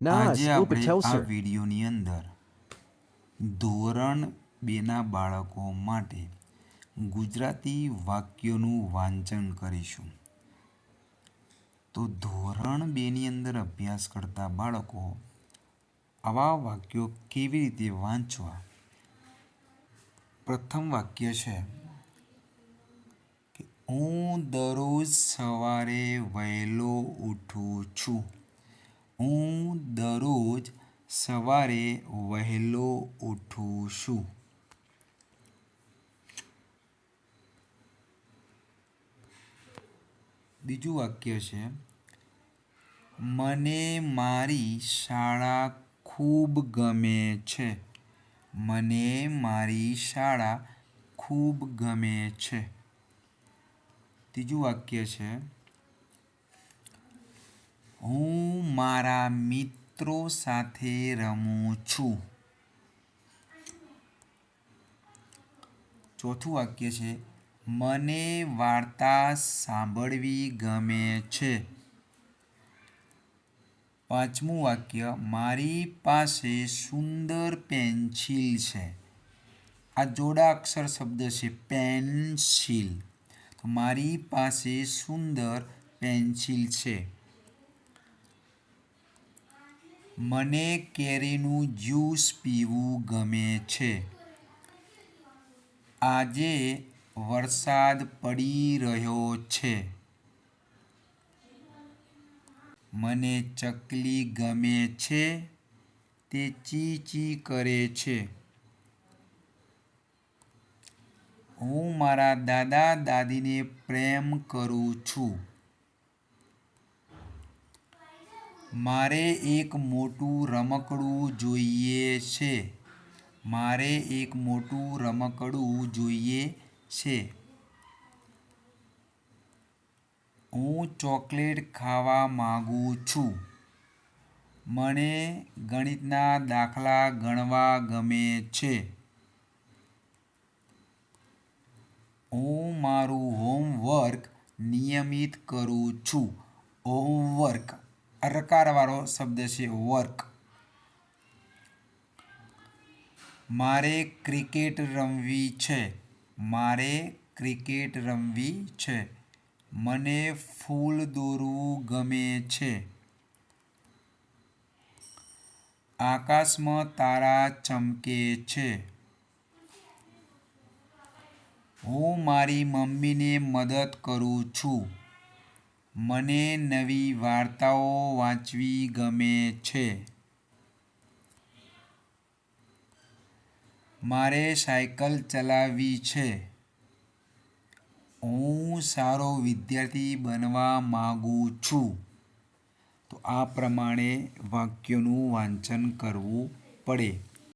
આજે આપણે આ વિડીયોની અંદર ધોરણ બેના બાળકો માટે ગુજરાતી વાક્યોનું વાંચન કરીશું. તો ધોરણ બેની અંદર અભ્યાસ કરતા બાળકો આવા વાક્યો કેવી રીતે વાંચવા? પ્રથમ વાક્ય છે કે હું દરરોજ સવારે વહેલો ઉઠું છું. હું દરરોજ સવારે વહેલો ઉઠું છું. બીજું વાક્ય છે, મને મારી શાળા ખૂબ ગમે છે. મને મારી શાળા ખૂબ ગમે છે. ત્રીજું વાક્ય છે હું મારા મિત્રો સાથે રમું છું. ચોથું વાક્ય છે, મને વાર્તા સાંભળવી ગમે છે. પાંચમું વાક્ય, મારી પાસે સુંદર પેન્સિલ છે. આ જોડા અક્ષર શબ્દ છે, પેન્સિલ. મારી પાસે સુંદર પેન્સિલ છે. મને કેરીનું જ્યુસ પીવું ગમે છે. આજે વરસાદ પડી રહ્યો છે. મને ચકલી ગમે છે, તે ચી ચી કરે છે. હું મારા દાદા દાદીને પ્રેમ કરું છું. મારે એક મોટું રમકડું જોઈએ છે. મારે એક મોટું રમકડું જોઈએ છે. હું ચોકલેટ ખાવા માગું છું. મને ગણિતના દાખલા ગણવા ગમે છે. હું મારું હોમવર્ક નિયમિત કરું છું. હોમવર્ક રકારવાળો શબ્દ છે વર્ક મારે ક્રિકેટ રમવી છે. મારે ક્રિકેટ રમવી છે. મને ફૂલ દોરવું ગમે છે. આકાશમાં તારા ચમકે છે. હું મારી મમ્મીને મદદ કરું છું. મને નવી વાર્તાઓ વાંચવી ગમે છે. મારે સાયકલ ચલાવવી છે. હું સારો વિદ્યાર્થી બનવા માગું છું. તો આ પ્રમાણે વાક્યોનું વાંચન કરવું પડે.